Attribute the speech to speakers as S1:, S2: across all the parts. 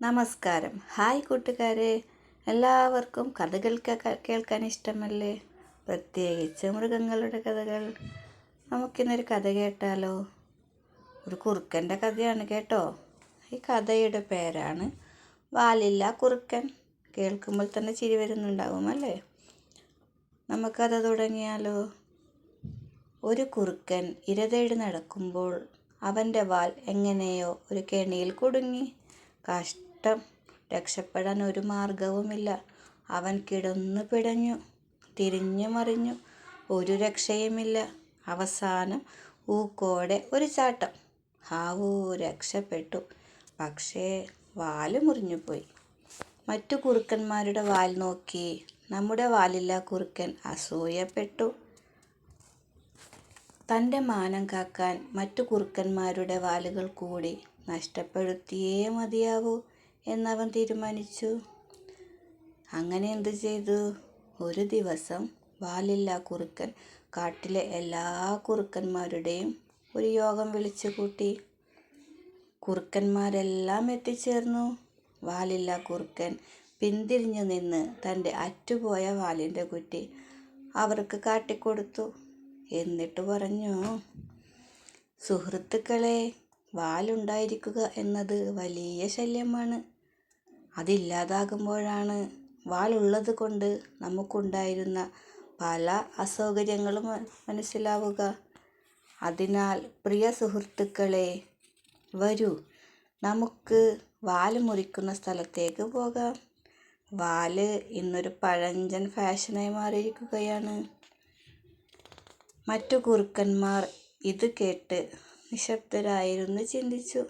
S1: നമസ്കാരം. ഹായ് കൂട്ടുകാരെ. എല്ലാവർക്കും കഥകൾ കേൾക്കാൻ ഇഷ്ടമല്ലേ? പ്രത്യേകിച്ച് മൃഗങ്ങളുടെ കഥകൾ. നമുക്കിന്നൊരു കഥ കേട്ടാലോ? ഒരു കുറുക്കന്റെ കഥയാണ് കേട്ടോ. ഈ കഥയുടെ പേരാണ് വാലില്ല കുറുക്കൻ. കേൾക്കുമ്പോൾ തന്നെ ചിരി വരുന്നുണ്ടാവും അല്ലേ? നമുക്കത് തുടങ്ങിയാലോ? ഒരു കുറുക്കൻ ഇരതേടി നടക്കുമ്പോൾ അവന്റെ വാൽ എങ്ങനെയോ ഒരു കെണിയിൽ കുടുങ്ങി. കഷ്ടം രക്ഷപ്പെടാൻ ഒരു മാർഗവുമില്ല അവൻ കിടന്നു പിടഞ്ഞു തിരിഞ്ഞു മറിഞ്ഞു. ഒരു രക്ഷയുമില്ല. അവസാനം ഊക്കോടെ ഒരു ചാട്ടം. ഹാവൂ രക്ഷപ്പെട്ടു. പക്ഷേ വാൽ മുറിഞ്ഞുപോയി. മറ്റു കുറുക്കന്മാരുടെ വാൽ നോക്കി. നമ്മുടെ വാലില്ല കുറുക്കൻ അസൂയപ്പെട്ടു. തന്റെ മാനം കാക്കാൻ മറ്റു കുറുക്കന്മാരുടെ വാലുകൾ കൂടി നഷ്ടപ്പെടുത്തിയേ മതിയാവൂ. എന്നവൻ തീരുമാനിച്ചു. അങ്ങനെ എന്തു ചെയ്തു? ഒരു ദിവസം വാലില്ലാ കുറുക്കൻ കാട്ടിലെ എല്ലാ കുറുക്കന്മാരുടെയും ഒരു യോഗം വിളിച്ചു കൂട്ടി. കുറുക്കന്മാരെല്ലാം എത്തിച്ചേർന്നു. വാലില്ല കുറുക്കൻ പിന്തിരിഞ്ഞു നിന്ന് തന്റെ അറ്റുപോയ വാലിന്റെ കുറ്റി അവർക്ക് കാട്ടിക്കൊടുത്തു. എന്നിട്ട് പറഞ്ഞു സുഹൃത്തുക്കളെ വാലുണ്ടായിരിക്കുക എന്നത് വലിയ ശല്യമാണ്. അതില്ലാതാകുമ്പോഴാണ് വാലുള്ളത് കൊണ്ട് നമുക്കുണ്ടായിരുന്ന പല അസൗകര്യങ്ങളും മനസ്സിലാവുക. അതിനാൽ പ്രിയ സുഹൃത്തുക്കളെ വരൂ നമുക്ക് വാൽ മുറിക്കുന്ന സ്ഥലത്തേക്ക് പോകാം. വാൽ ഇന്നൊരു പഴഞ്ചൻ ഫാഷനായി മാറിയിരിക്കുകയാണ്. മറ്റു കുറുക്കന്മാർ ഇത് കേട്ട് നിശബ്ദരായിരുന്നു ചിന്തിച്ചു.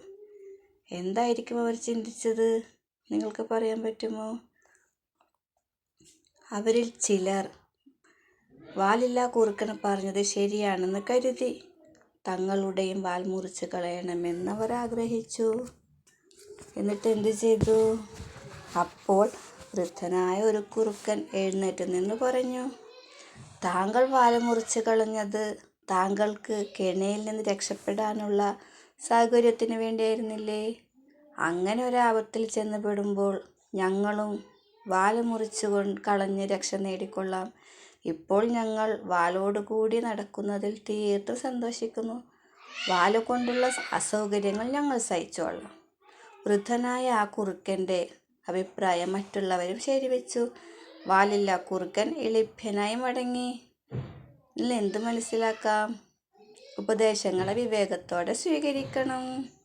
S1: എന്തായിരിക്കും അവർ ചിന്തിച്ചത്? നിങ്ങൾക്ക് പറയാൻ പറ്റുമോ? അവരിൽ ചിലർ വാലില്ല കുറുക്കന് പറഞ്ഞത് ശരിയാണെന്ന് കരുതി. തങ്ങളുടെയും വാൽ മുറിച്ച് കളയണമെന്ന് അവർ ആഗ്രഹിച്ചു എന്നിട്ട് എന്ത് ചെയ്തു? അപ്പോൾ വൃദ്ധനായ ഒരു കുറുക്കൻ എഴുന്നേറ്റ് നിന്ന് പറഞ്ഞു താങ്കൾ വാൽ മുറിച്ച് കളഞ്ഞത് താങ്കൾക്ക് കെണയിൽ നിന്ന് രക്ഷപ്പെടാനുള്ള സൗകര്യത്തിന് വേണ്ടിയായിരുന്നില്ലേ? അങ്ങനെ ഒരാപത്തിൽ ചെന്ന് പെടുമ്പോൾ ഞങ്ങളും വാൽ മുറിച്ച് കളഞ്ഞ് രക്ഷ നേടിക്കൊള്ളാം. ഇപ്പോൾ ഞങ്ങൾ വാലോട് കൂടി നടക്കുന്നതിൽ തീർത്തും സന്തോഷിക്കുന്നു. വാൽ കൊണ്ടുള്ള അസൗകര്യങ്ങൾ ഞങ്ങൾ സഹിച്ചോളാം. വൃദ്ധനായ ആ കുറുക്കന്റെ അഭിപ്രായം മറ്റുള്ളവരും ശരിവെച്ചു. വാലില്ല കുറുക്കൻ എളിഭ്യനായി മടങ്ങി. ഇതിൽ എന്ത് മനസ്സിലാക്കാം? ഉപദേശങ്ങളെ വിവേകത്തോടെ സ്വീകരിക്കണം.